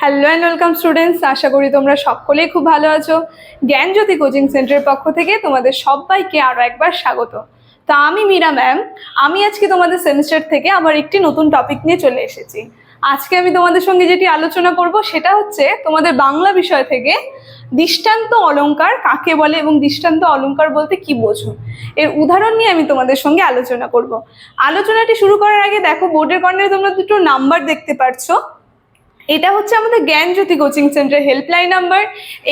Hello and welcome students আশা করি তোমরা সকলেই খুব ভালো আছো। জ্ঞানজ্যোতি কোচিং সেন্টারের পক্ষ থেকে তোমাদের সবাইকে আরও একবার স্বাগত। তা আমি মীরা ম্যাম আমি আজকে তোমাদের সেমিস্টার থেকে আবার একটি নতুন টপিক নিয়ে চলে এসেছি। আজকে আমি তোমাদের সঙ্গে যেটি আলোচনা করব, সেটা হচ্ছে তোমাদের বাংলা বিষয় থেকে দৃষ্টান্ত অলঙ্কার কাকে বলে এবং দৃষ্টান্ত অলঙ্কার বলতে কি বোঝো? এর উদাহরণ নিয়ে আমি তোমাদের সঙ্গে আলোচনা করব। আলোচনাটি শুরু করার আগে দেখো বোর্ডের কর্নারে তোমরা দুটো নাম্বার দেখতে পাচ্ছ এটা হচ্ছে আমাদের Gyanjyoti coaching centre helpline number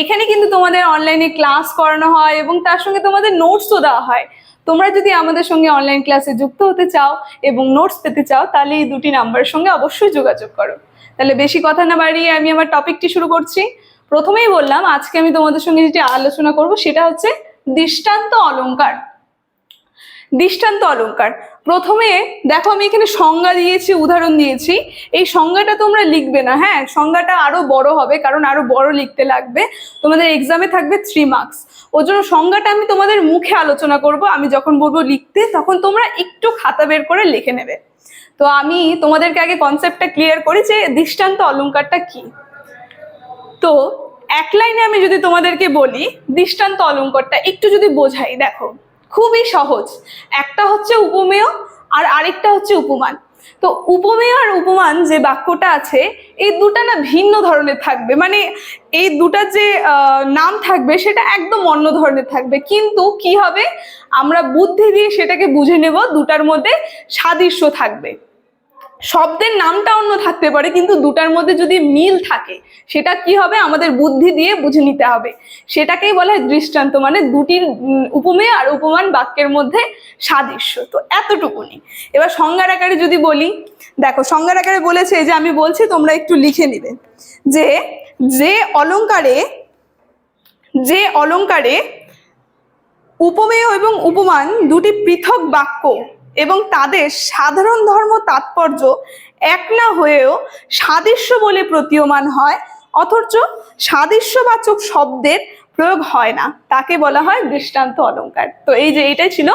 এখানে কিন্তু তোমাদের অনলাইনে ক্লাস করানো হয় এবং তার সঙ্গে তোমাদের নোটসও দেওয়া হয়। তোমরা যদি আমাদের সঙ্গে অনলাইন ক্লাসে যুক্ত হতে চাও এবং নোটস পেতে চাও, তাহলে এই দুটি নাম্বারের সঙ্গে অবশ্যই যোগাযোগ করো। তাহলে বেশি কথা না বাড়িয়ে আমি আমার টপিকটি শুরু করছি। প্রথমেই বললাম, আজকে আমি তোমাদের সঙ্গে যেটি আলোচনা করব, সেটা হচ্ছে দৃষ্টান্ত অলংকার দৃষ্টান্ত অলংকার। প্রথমে দেখো আমি এখানে সংজ্ঞা দিয়েছি, উদাহরণ দিয়েছি। এই সংজ্ঞাটা তোমরা লিখবে না হ্যাঁ? সংজ্ঞাটা আরও বড় হবে, কারণ আরও বড় লিখতে লাগবে। তোমাদের এক্সামে থাকবে থ্রি মার্কস ওর জন্য সংজ্ঞাটা আমি তোমাদের মুখে আলোচনা করব। আমি যখন বলব লিখতে, তখন তোমরা একটু খাতা বের করে লিখে নেবে। তো আমি তোমাদেরকে আগে কনসেপ্টটা ক্লিয়ার করি যে দৃষ্টান্ত অলংকারটা কি। তো এক লাইনে আমি যদি তোমাদেরকে বলি, দৃষ্টান্ত অলংকারটা, একটু যদি বোঝাই, দেখো। খুবই সহজ। একটা হচ্ছে উপমেয় আর আরেকটা হচ্ছে উপমান। তো উপমেয় আর উপমান যে বাক্যটা আছে, এই দুটা না ভিন্ন ধরনের থাকবে। মানে এই দুটা যে নাম থাকবে, সেটা একদম অন্য ধরনের থাকবে। কিন্তু কি হবে? আমরা বুদ্ধি দিয়ে সেটাকে বুঝে নেব, দুটার মধ্যে সাদৃশ্য থাকবে। শব্দের নামটা অন্য থাকতে পারে, কিন্তু দুটার মধ্যে যদি মিল থাকে, সেটা কি হবে? আমাদের বুদ্ধি দিয়ে বুঝে নিতে হবে। সেটাকেই বলা হয় দৃষ্টান্ত মানে দুটির উপমেয় আর উপমান বাক্যের মধ্যে সাদৃশ্য। তো এতটুকুনি। এবার সংজ্ঞার আকারে যদি বলি, দেখো সংজ্ঞার আকারে বলেছে যে, আমি বলছি তোমরা একটু লিখে নিবে। যে যে অলঙ্কারে যে অলঙ্কারে উপমেয় এবং উপমান দুটি পৃথক বাক্য এবং তাদের সাধারণ ধর্ম তাৎপর্য এক না হয়েও সাদৃশ্য বলে প্রতীয়মান হয়। অথচ সাদৃশ্যবাচক শব্দের প্রয়োগ হয় না। তাকে বলা হয় দৃষ্টান্ত অলংকার তো এই যে এটাই ছিল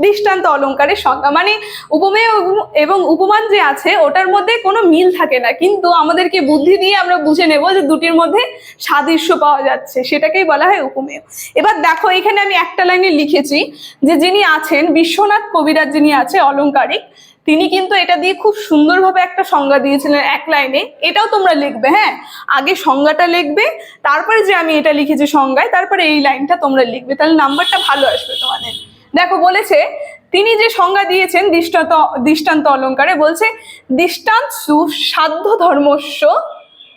দৃষ্টান্ত অলংকারের সংজ্ঞা। মানে উপমেয় এবং- উপমান যে আছে, ওটার মধ্যে কোনো মিল থাকে না। কিন্তু আমাদেরকে বুদ্ধি দিয়ে আমরা বুঝে নেব যে দুটির মধ্যে সাদৃশ্য পাওয়া যাচ্ছে। সেটাকেই বলা হয় উপমেয়। এবার দেখো, এখানে আমি একটা লাইনে লিখেছি যে যিনি আছেন, বিশ্বনাথ কবিরাজ যিনি আছে অলংকারিক তিনি কিন্তু এটা দিয়ে খুব সুন্দরভাবে একটা সংজ্ঞা দিয়েছিলেন এক লাইনে। এটাও তোমরা লিখবে হ্যাঁ? আগে সংজ্ঞাটা লিখবে, তারপরে যে আমি এটা লিখেছি সংজ্ঞায়, তারপরে এই লাইনটা তোমরা লিখবে, তাহলে নাম্বারটা ভালো আসবে তোমাদের। দেখো, বলেছে, তিনি যে সংজ্ঞা দিয়েছেন দৃষ্টান্ত দৃষ্টান্ত অলঙ্কারে, বলছে, দৃষ্টান্তসু সাধ্য ধর্মস্য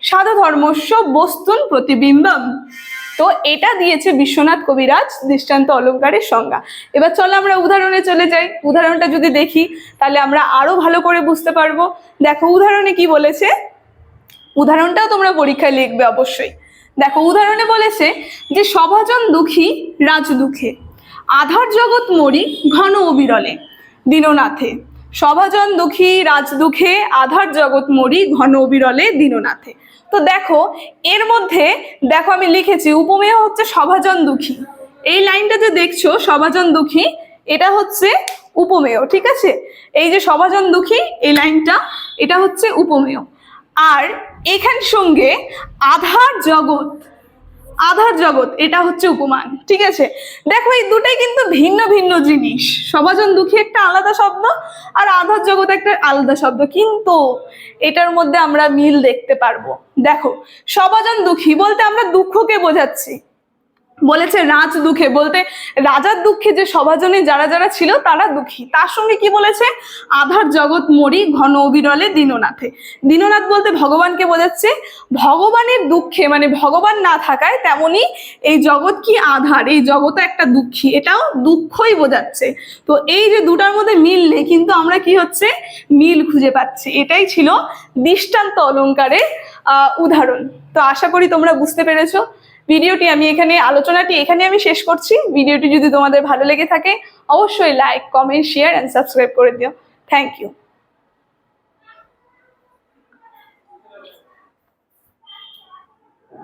সাধু ধর্মস্য বস্তুন প্রতিবিম্বম। তো এটা দিয়েছে বিশ্বনাথ কবিরাজ দৃষ্টান্ত অলঙ্কারের সংজ্ঞা। এবার চলো আমরা উদাহরণে চলে যাই। উদাহরণটা যদি দেখি, তাহলে আমরা আরও ভালো করে বুঝতে পারব। দেখো, উদাহরণে কি বলেছে? উদাহরণটাও তোমরা পরীক্ষায় লিখবে অবশ্যই। দেখো, উদাহরণে বলেছে যে, সভাজন দুঃখী রাজ দুঃখে আধার জগৎ মরি, ঘন অবিরলে, দীননাথে। সভাজন দুঃখী রাজ দুঃখে আধার জগৎ মরি ঘন অবিরলে দীননাথে। তো দেখো, এর মধ্যে দেখো আমি লিখেছি, উপমেয় হচ্ছে সভাজন দুঃখী। এই লাইনটা যে দেখছ, সভাজন দুঃখী, এটা হচ্ছে উপমেয়, ঠিক আছে? এই যে সভাজন দুঃখী, এই লাইনটা, এটা হচ্ছে উপমেয়। আর এখান সঙ্গে আধার জগৎ আধার জগৎ, এটা হচ্ছে উপমান, ঠিক আছে? দেখো, এই দুটাই কিন্তু ভিন্ন ভিন্ন জিনিস। সবাজন দুঃখী একটা আলাদা শব্দ, আর আধার জগৎ একটা আলাদা শব্দ। কিন্তু এটার মধ্যে আমরা মিল দেখতে পারব। দেখো, সবাজন দুঃখী বলতে আমরা দুঃখকে বোঝাচ্ছি। বলেছে রাজ দুঃখে। বলতে রাজার দুঃখে যে সভাজনে যারা যারা ছিল তারা দুঃখী। তার সঙ্গে কি বলেছে? আধার জগৎ মরি ঘন অবিরলে দীননাথে। দীননাথ বলতে ভগবানকে বোঝাচ্ছে ভগবানের দুঃখে মানে ভগবান না থাকায় তেমনি এই জগৎ কি আধার? এই জগৎ একটা দুঃখী। এটাও দুঃখই বোঝাচ্ছে। তো এই যে দুটার মধ্যে মিল নেই কিন্তু আমরা কি হচ্ছে? মিল খুঁজে পাচ্ছি। এটাই ছিল দৃষ্টান্ত অলংকারের আহ, উদাহরণ। তো আশা করি তোমরা বুঝতে পেরেছ। ভিডিওটি আমি এখানে, আলোচনাটি এখানে আমি শেষ করছি। ভিডিওটি যদি তোমাদের ভালো লেগে থাকে, অবশ্যই like comment share and subscribe করে দিও। Thank you